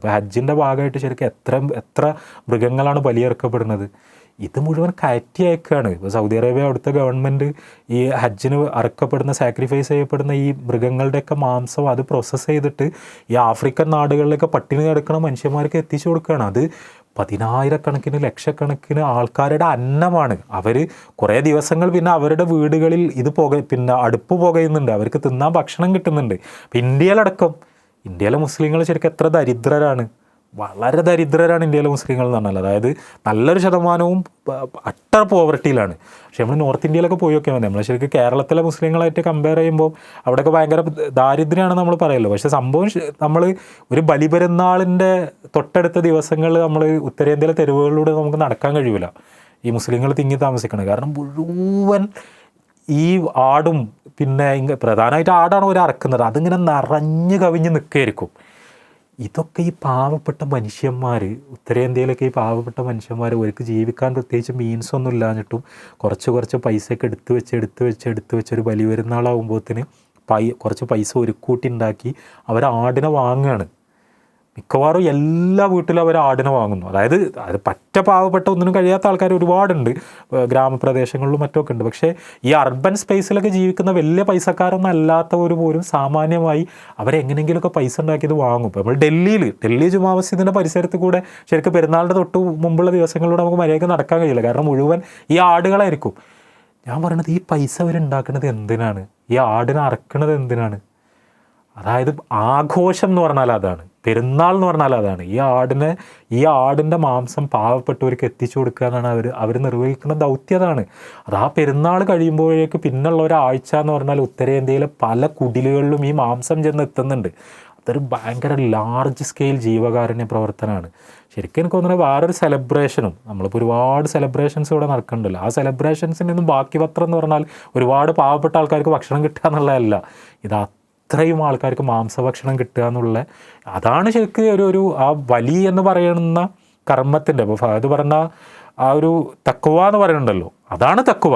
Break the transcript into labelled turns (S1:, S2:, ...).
S1: ഇപ്പോൾ ഹജ്ജിന്റെ ഭാഗമായിട്ട് ശരിക്കും എത്ര എത്ര മൃഗങ്ങളാണ് ബലിയിറക്കപ്പെടുന്നത് ഇത് മുഴുവൻ കയറ്റി അയക്കുകയാണ്. ഇപ്പോൾ സൗദി അറേബ്യ അവിടുത്തെ ഗവൺമെന്റ് ഈ ഹജ്ജിന് അറക്കപ്പെടുന്ന സാക്രിഫൈസ് ചെയ്യപ്പെടുന്ന ഈ മൃഗങ്ങളുടെയൊക്കെ മാംസം അത് പ്രോസസ്സ് ചെയ്തിട്ട് ഈ ആഫ്രിക്കൻ നാടുകളിലൊക്കെ പട്ടിണി കിടക്കുന്ന മനുഷ്യന്മാർക്ക് എത്തിച്ചു കൊടുക്കുകയാണ്. അത് പതിനായിരക്കണക്കിന് ലക്ഷക്കണക്കിന് ആൾക്കാരുടെ അന്നമാണ്. അവർ കുറേ ദിവസങ്ങൾ പിന്നെ അവരുടെ വീടുകളിൽ ഇത് പുക പിന്നെ അടുപ്പ് പുകയുന്നുണ്ട്. അവർക്ക് തിന്നാൻ ഭക്ഷണം കിട്ടുന്നുണ്ട്. ഇപ്പം ഇന്ത്യയിലടക്കം ഇന്ത്യയിലെ മുസ്ലിങ്ങൾ ശരിക്കും എത്ര ദരിദ്രരാണ്? വളരെ ദരിദ്രരാണ് ഇന്ത്യയിലെ മുസ്ലിങ്ങൾ എന്ന് പറഞ്ഞാൽ അതായത് നല്ലൊരു ശതമാനവും അട്ടർ പോവർട്ടിയിലാണ്. പക്ഷേ നമ്മൾ നോർത്ത് ഇന്ത്യയിലൊക്കെ പോയി നോക്കിയാൽ മതി. നമ്മൾ ശരിക്കും കേരളത്തിലെ മുസ്ലിങ്ങളായിട്ട് കമ്പയർ ചെയ്യുമ്പോൾ അവിടെയൊക്കെ ഭയങ്കര ദാരിദ്ര്യമാണ് നമ്മൾ പറയല്ലോ പക്ഷേ സംഭവം നമ്മൾ ഒരു ബലിപെരുന്നാളിന്റെ തൊട്ടടുത്ത ദിവസങ്ങളിൽ നമ്മൾ ഉത്തരേന്ത്യയിലെ തെരുവുകളിലൂടെ നമുക്ക് നടക്കാൻ കഴിയില്ല ഈ മുസ്ലിങ്ങൾ തിങ്ങി താമസിക്കണം കാരണം മുഴുവൻ ഈ ആടും പിന്നെ ഇങ്ങ പ്രധാനമായിട്ട് ആടാണ് ഒരു അറക്കുന്നത്. അതിങ്ങനെ നിറഞ്ഞു കവിഞ്ഞ് നിൽക്കുകയായിരിക്കും ഇതൊക്കെ ഈ പാവപ്പെട്ട മനുഷ്യന്മാർ ഉത്തരേന്ത്യയിലൊക്കെ ഈ പാവപ്പെട്ട മനുഷ്യന്മാർ അവർക്ക് ജീവിക്കാൻ പ്രത്യേകിച്ച് മീൻസ് ഒന്നും ഇല്ലാഞ്ഞിട്ടും കുറച്ച് കുറച്ച് പൈസയൊക്കെ എടുത്ത് വെച്ച് എടുത്ത് വെച്ച് എടുത്ത് വെച്ച് ഒരു ബലി പെരുന്നാളാകുമ്പോഴത്തേന് പൈ കുറച്ച് പൈസ ഒരുക്കൂട്ടി ഉണ്ടാക്കി അവർ ആടിനെ വാങ്ങുകയാണ് മിക്കവാറും എല്ലാ വീട്ടിലും അവർ ആടിനെ വാങ്ങുന്നു. അതായത് അത് പറ്റ പാവപ്പെട്ട ഒന്നിനും കഴിയാത്ത ആൾക്കാർ ഒരുപാടുണ്ട്. ഗ്രാമപ്രദേശങ്ങളിലും മറ്റൊക്കെ ഉണ്ട്. പക്ഷേ ഈ അർബൻ സ്പേസിലൊക്കെ ജീവിക്കുന്ന വലിയ പൈസക്കാരൊന്നും അല്ലാത്തവർ പോലും സാമാന്യമായി അവരെങ്ങനെയെങ്കിലുമൊക്കെ പൈസ ഉണ്ടാക്കിയത് വാങ്ങും. ഇപ്പോൾ നമ്മൾ ഡൽഹിയിൽ ഡൽഹി ജുമാ മസ്ജിദിന്റെ പരിസരത്ത് കൂടെ ശരിക്കും പെരുന്നാളിന്റെ തൊട്ട് മുമ്പുള്ള ദിവസങ്ങളിലൂടെ നമുക്ക് മര്യാദയ്ക്ക് നടക്കാൻ കഴിയില്ല. കാരണം മുഴുവൻ ഈ ആടുകളായിരിക്കും. ഞാൻ പറയണത് ഈ പൈസ അവരുണ്ടാക്കുന്നത് എന്തിനാണ്? ഈ ആടിനെ അറക്കണത് എന്തിനാണ്? അതായത് ആഘോഷം എന്ന് പറഞ്ഞാൽ അതാണ്. പെരുന്നാൾ എന്ന് പറഞ്ഞാൽ അതാണ്. ഈ ആടിനെ ഈ ആടിന്റെ മാംസം പാവപ്പെട്ടവർക്ക് എത്തിച്ചു കൊടുക്കുക എന്നാണ് അവർ അവർ നിർവഹിക്കുന്ന ദൗത്യം അതാണ്. അത് ആ പെരുന്നാൾ കഴിയുമ്പോഴേക്ക് പിന്നുള്ള ഒരാഴ്ച എന്ന് പറഞ്ഞാൽ ഉത്തരേന്ത്യയിലെ പല കുടിലുകളിലും ഈ മാംസം ചെന്ന് എത്തുന്നുണ്ട്. അതൊരു ഭയങ്കര ലാർജ് സ്കെയിൽ ജീവകാരുണ്യ പ്രവർത്തനമാണ്. ശരിക്കും എനിക്ക് തോന്നുന്നത് വേറൊരു സെലിബ്രേഷനും നമ്മളിപ്പോൾ ഒരുപാട് സെലിബ്രേഷൻസ് ഇവിടെ നടക്കുന്നുണ്ടല്ലോ. ആ സെലിബ്രേഷൻസിന്റെ ഒന്നും ബാക്കി പത്രം എന്ന് പറഞ്ഞാൽ ഒരുപാട് പാവപ്പെട്ട ആൾക്കാർക്ക് ഭക്ഷണം കിട്ടുക എന്നുള്ളതല്ല. ഇത് അത്രയും ആൾക്കാർക്ക് മാംസഭക്ഷണം കിട്ടുക എന്നുള്ള അതാണ് ശരിക്കും ഒരു ഒരു ആ വലി എന്ന് പറയുന്ന കർമ്മത്തിന്റെ അപ്പോൾ ഫഹദ് പറഞ്ഞ ആ ഒരു തക്കുവ എന്ന് പറയുന്നുണ്ടല്ലോ. അതാണ് തക്കുവ